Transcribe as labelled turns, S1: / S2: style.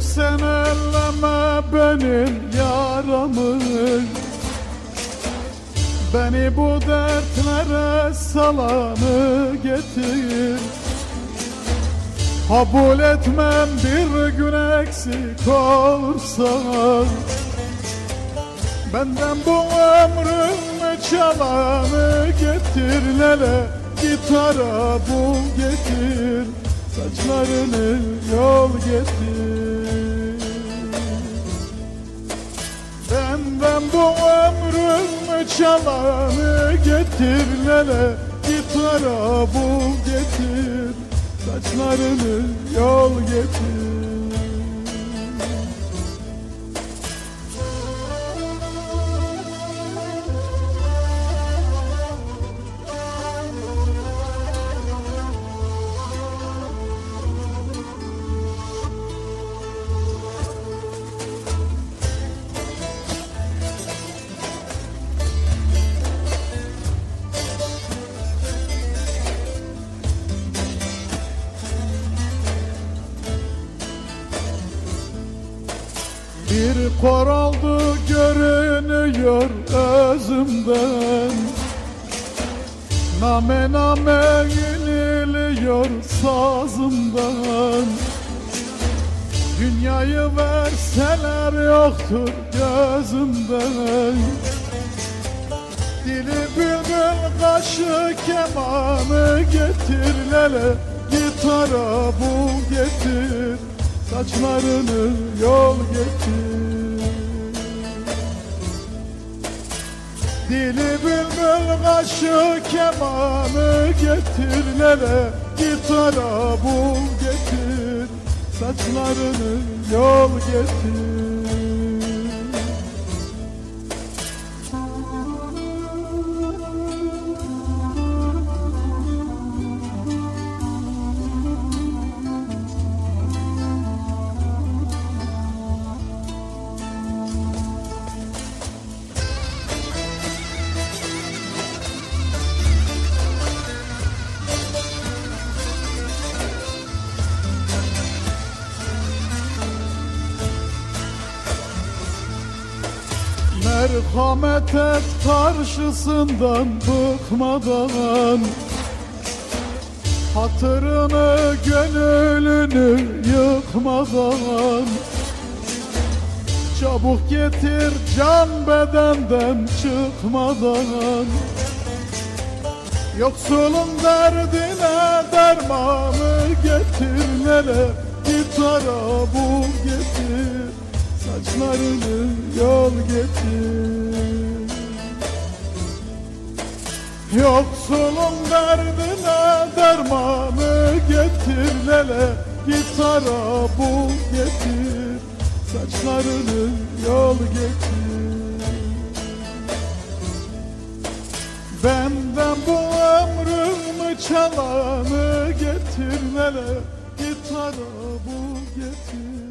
S1: sen elleme benim yaramı. Beni bu dertlere salanı getir. Kabul etmem bir gün eksik olursa. Benden bu ömrümü çalanı getir. Lele Gitara bul getir. Saçlarını yol getir Benden bu ömrümü çalanı getir lele Gitara bul getir. Saçlarını yol getir Bir kor görünüyor özümden. Name name iniliyor sazımdan. Dünyayı verseler yoktur gözümden. Dili bülbül kaşı kemanı getir lele Gitara bul getir Saçlarını yol getir Dili bülbül kaşı kemanı getir. Lele Gitara bul getir. Saçlarını yol getir Merhamet et karşısından bıkmadan Hatırını gönlünü yıkmadan Çabuk getir can bedenden çıkmadan Yoksulun derdine dermanı getir nele Gitara bul getir. Saçlarını yol getir Yoksulun derdine dermanı getir lele Gitara bul getir. Saçlarını yol getir. Benden bu ömrümü çalanı getir lele Gitara bul getir